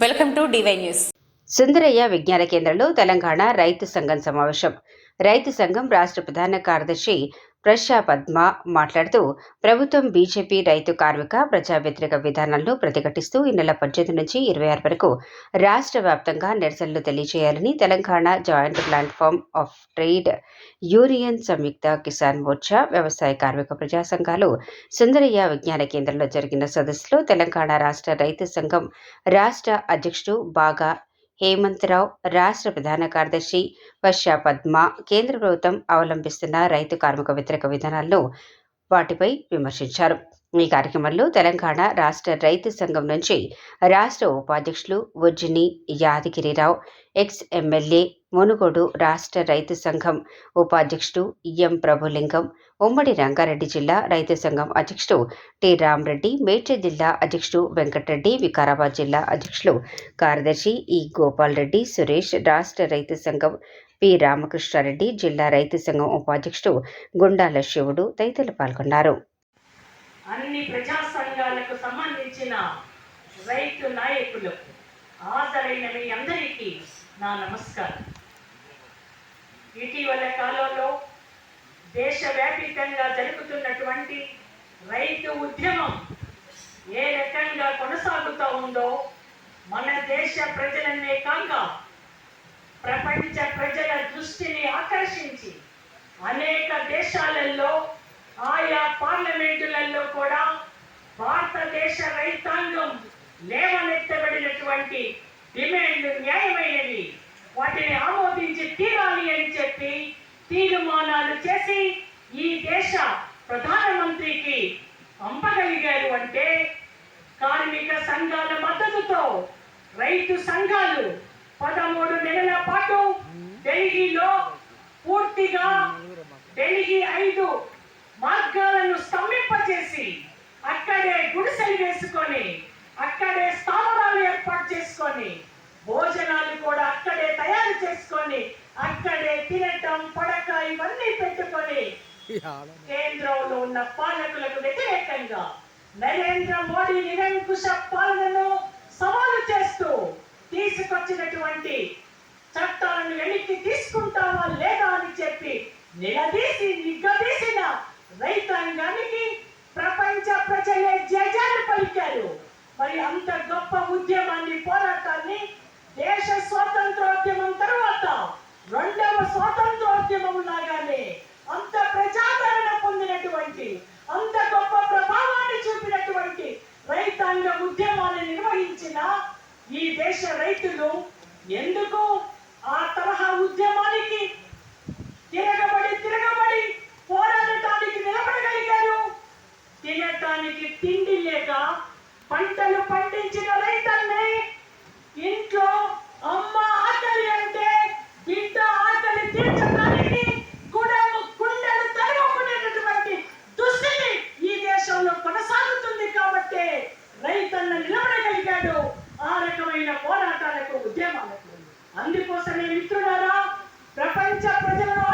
Welcome to DY news. Sundarayya విజ్ఞాన కేంద్రంలో తెలంగాణ రైతు సంఘం సమావేశం. రైతు సంఘం రాష్ట్ర ప్రధాన కార్యదర్శి ప్రశా పద్మ మాట్లాడుతూ ప్రభుత్వం బీజేపీ రైతు కార్మిక ప్రజా వ్యతిరేక విధానాలను ప్రతిఘటిస్తూ ఈ నెల పద్దెనిమిది నుంచి ఇరవై ఆరు వరకు రాష్ట్ర వ్యాప్తంగా నిరసనలు తెలియజేయాలని Telangana joint platform of trade union Samyukta Kisan Morcha వ్యవసాయ కార్మిక ప్రజా సంఘాలు సుందరయ్య విజ్ఞాన కేంద్రంలో జరిగిన సదస్సులో తెలంగాణ రాష్ట్ర రైతు సంఘం రాష్ట్ర అధ్యక్షుడు బాగా హేమంతరావు రాష్ట్ర ప్రధాన కార్యదర్శి వర్ష పద్మ కేంద్ర ప్రభుత్వం అవలంబిస్తున్న రైతు కార్మిక వ్యతిరేక విధానాలను వాటిపై విమర్శించారు. ఈ కార్యక్రమంలో తెలంగాణ రాష్ట్ర రైతు సంఘం నుంచి రాష్ట్ర ఉపాధ్యక్షులు ఉజ్జిని యాదగిరిరావు ఎక్స్ ఎమ్మెల్యే మునుగోడు రాష్ట్ర రైతు సంఘం ఉపాధ్యక్షుడు ఎం ప్రభులింగం ఉమ్మడి రంగారెడ్డి జిల్లా రైతు సంఘం అధ్యక్షుడు టి రామరెడ్డి మేడ్చల్ జిల్లా అధ్యక్షుడు వెంకటరెడ్డి వికారాబాద్ జిల్లా అధ్యక్షులు కార్యదర్శి ఈ గోపాల్ రెడ్డి సురేష్ రాష్ట్ర రైతు సంఘం పి రామకృష్ణారెడ్డి జిల్లా రైతు సంఘం ఉపాధ్యక్షుడు గుండాల శివుడు తదితరులు పాల్గొన్నారు. అన్ని ప్రజా సంఘాలకు సంబంధించిన రైతు నాయకులు హాజరైన మీ అందరికీ నా నమస్కారం. ఇటీవల కాలంలో దేశవ్యాపితంగా జరుగుతున్నటువంటి రైతు ఉద్యమం ఏ రకంగా కొనసాగుతూ ఉందో మన దేశ ప్రజలనే కాక ప్రపంచ ప్రజల దృష్టిని ఆకర్షించి అనేక దేశాలలో ఆయా పార్లమెంటులలో కూడా భారతదేశ రైతాంగం లేవనెత్తబడినటువంటి డిమాండ్లు న్యాయమైనవి వాటిని ఆమోదించి తీరాలి అని చెప్పి తీర్మానాలు చేసి ఈ దేశ ప్రధానమంత్రికి పంపగలిగారు అంటే కార్మిక సంఘాల మద్దతుతో రైతు సంఘాలు పదమూడు నెలల పాటు ఢిల్లీలో పూర్తిగా ఢిల్లీ ఐదు మార్గాలను స్తంభింపచేసి అక్కడే గుడిసెలు వేసుకొని అక్కడే స్థావరాలు ఏర్పాటు చేసుకొని భోజనాలు కూడా అక్కడే తయారు చేసుకొని అక్కడే తినటం పడక ఇవన్నీ పెట్టుకొని కేంద్రంలో ఉన్న పాలకులకు వ్యతిరేకంగా నరేంద్ర మోడీ నిరంకుశ పాలనను సవాలు చేస్తూ తీసుకొచ్చినటువంటి చట్టాలను వెనక్కి తీసుకుంటావా లేదా అని చెప్పి నిలదీసి నిగ్గదీసిన రైతాంగానికి ప్రపంచ ప్రజలే జయజాలు పలికారు. మరి అంత గొప్ప ఉద్యమాన్ని పోరాటాన్ని దేశ స్వాతంత్రోద్యమం తర్వాత రెండవ స్వాతంత్రోద్యమం లాగానే అంత ప్రజాదరణ పొందినటువంటి అంత గొప్ప ప్రభావాన్ని చూపినటువంటి రైతాంగ ఉద్యమాన్ని నిర్వహించిన ఈ దేశ రైతులు ఎందుకు ఆ తరహా ఉద్యమానికి ప్రజలను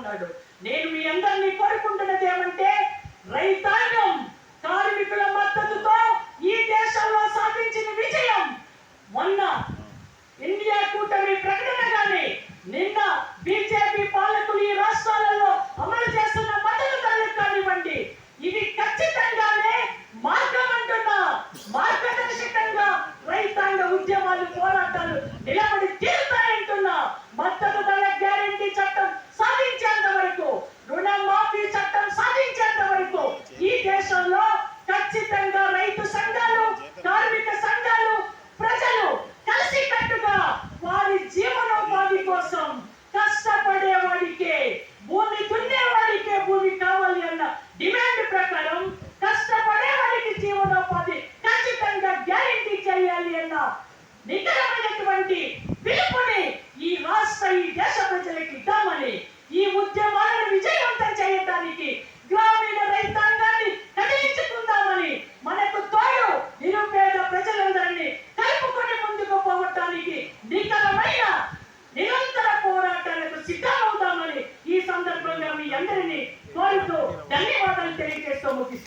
ఉన్నాడు. నేను మీ అందరినీ కోరుకుంటున్నది ఏమంటే రైతాంగం కార్మికుల మద్దతుతో ఈ దేశంలో సాధించిన విజయం. మొన్న ఇండియా కూటమి ప్రకటన కానీ నిన్న